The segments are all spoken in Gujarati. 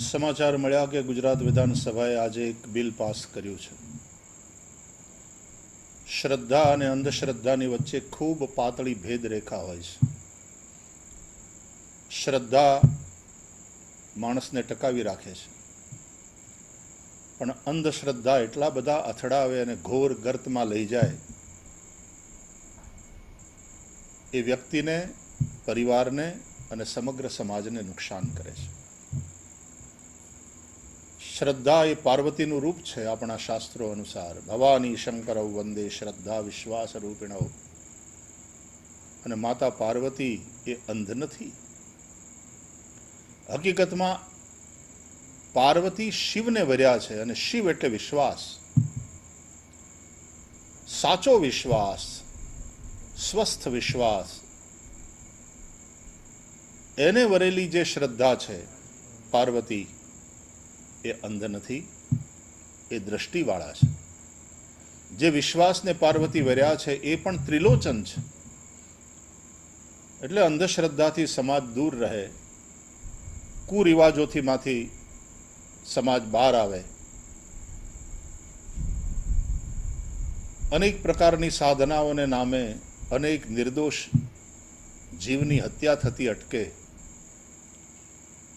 સમાચાર મળ્યા કે ગુજરાત વિધાનસભાએ આજે એક બિલ પાસ કર્યું છે. શ્રદ્ધા અને અંધશ્રદ્ધાની વચ્ચે ખૂબ પાતળી ભેદરેખા હોય છે. શ્રદ્ધા માણસને ટકાવી રાખે છે. પણ અંધશ્રદ્ધા એટલા બધા અથડાવે અને ઘોર ગર્તમાં લઈ જાય એ વ્યક્તિને, પરિવારને અને સમગ્ર સમાજને નુકસાન કરે છે. શ્રદ્ધા એ પાર્વતીનું રૂપ છે આપણા શાસ્ત્રો અનુસાર. ભવાની શંકરવ વંદે શ્રદ્ધા વિશ્વાસ રૂપિણવ અને માતા પાર્વતી એ અંધ નથી. હકીકતમાં પાર્વતી શિવને વર્યા છે અને શિવ એટલે વિશ્વાસ. સાચો વિશ્વાસ, સ્વસ્થ વિશ્વાસ, એને વરેલી જે શ્રદ્ધા છે પાર્વતી એ અંધ નથી, એ દ્રષ્ટિવાળા છે. જે વિશ્વાસને પાર્વતી વર્યા છે એ પણ ત્રિલોચન છે. એટલે અંધશ્રદ્ધાથી સમાજ દૂર રહે કુરિવાજોથી માંથી સમાજ બહાર આવે. અનેક પ્રકારની સાધનાઓને નામે અનેક નિર્દોષ જીવની હત્યા થતી અટકે.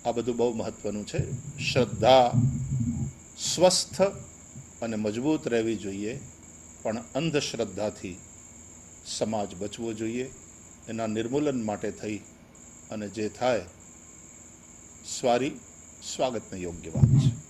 આ બધું બહુ મહત્વનું છે. શ્રદ્ધા સ્વસ્થ અને મજબૂત રહેવી જોઈએ, પણ અંધશ્રદ્ધાથી સમાજ બચવો જોઈએ, એના નિર્મૂલન માટે થઈ અને જે થાય, સ્વારી સ્વાગતને યોગ્ય વાત છે.